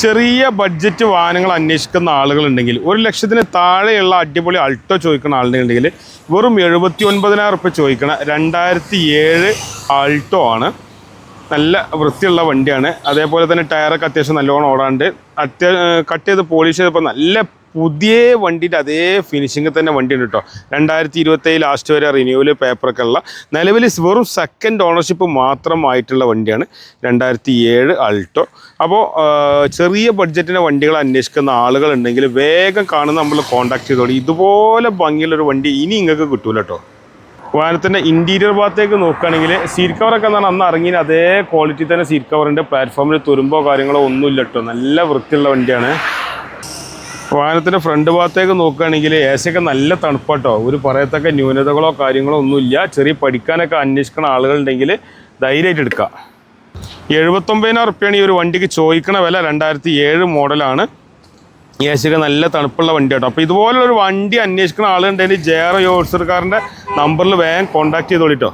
ചെറിയ ബഡ്ജറ്റ് വാഹനങ്ങൾ അന്വേഷിക്കുന്ന ആളുകളുണ്ടെങ്കിൽ ഒരു ലക്ഷത്തിന് താഴെയുള്ള അടിപൊളി അൾട്ടോ ചോദിക്കുന്ന ആളുണ്ടെങ്കിൽ വെറും എഴുപത്തി ഒൻപതിനായിരം റുപ്യ ചോദിക്കണ രണ്ടായിരത്തി ഏഴ് ആൾട്ടോ ആണ്. നല്ല വൃത്തിയുള്ള വണ്ടിയാണ്. അതേപോലെ തന്നെ ടയറൊക്കെ അത്യാവശ്യം നല്ലോണം ഓടാണ്ട് അത്യാ കട്ട് ചെയ്ത് പോളിഷ് ചെയ്തപ്പോൾ നല്ല പുതിയ വണ്ടിന്റെ അതേ ഫിനിഷിങ്ങിൽ തന്നെ വണ്ടി ഉണ്ട് കേട്ടോ. രണ്ടായിരത്തി ഇരുപത്തേഴ് ലാസ്റ്റ് വരെ റിന്യൂവൽ പേപ്പറൊക്കെ ഉള്ള നിലവിൽ വെറും സെക്കൻഡ് ഓണർഷിപ്പ് മാത്രമായിട്ടുള്ള വണ്ടിയാണ് രണ്ടായിരത്തി ഏഴ് അൾട്ടോ അപ്പോൾ ചെറിയ ബഡ്ജറ്റിന്റെ വണ്ടികൾ അന്വേഷിക്കുന്ന ആളുകളുണ്ടെങ്കിൽ വേഗം കാണുന്ന നമ്മൾ കോൺടാക്ട് ചെയ്തോളി. ഇതുപോലെ ഭംഗിയുള്ളൊരു വണ്ടി ഇനി നിങ്ങൾക്ക് കിട്ടൂല കേട്ടോ. വാഹനത്തിന്റെ ഇന്റീരിയർ ഭാഗത്തേക്ക് നോക്കുകയാണെങ്കിൽ സീറ്റ് കവറൊക്കെ എന്താണ് അന്ന് ഇറങ്ങിയ അതേ ക്വാളിറ്റി തന്നെ സീറ്റ് കവറിന്റെ പ്ലാറ്റ്ഫോമിൽ തുരുമ്പോ കാര്യങ്ങളോ ഒന്നുമില്ല കേട്ടോ. നല്ല വൃത്തിയുള്ള വണ്ടിയാണ്. വാഹനത്തിന്റെ ഫ്രണ്ട് ഭാഗത്തേക്ക് നോക്കുകയാണെങ്കിൽ എ സിയൊക്കെ നല്ല തണുപ്പാട്ടോ. ഒരു പറയത്തക്ക ന്യൂനതകളോ കാര്യങ്ങളോ ഒന്നുമില്ല. ചെറിയ പഠിക്കാനൊക്കെ അന്വേഷിക്കുന്ന ആളുകളുണ്ടെങ്കിൽ ധൈര്യമായിട്ട് എടുക്കാം എഴുപത്തൊമ്പതിനായിരം റുപ്യാണ് ഈ ഒരു വണ്ടിക്ക് ചോദിക്കണ വില. രണ്ടായിരത്തി ഏഴ് മോഡലാണ്. എ സിയൊക്കെ നല്ല തണുപ്പുള്ള വണ്ടി കേട്ടോ അപ്പോൾ ഇതുപോലുള്ളൊരു വണ്ടി അന്വേഷിക്കുന്ന ആളുണ്ടെങ്കിൽ ജെ ആർ യോഴ്സർക്കാരന്റെ നമ്പറിൽ വേഗം കോൺടാക്ട് ചെയ്തോളിട്ടോ.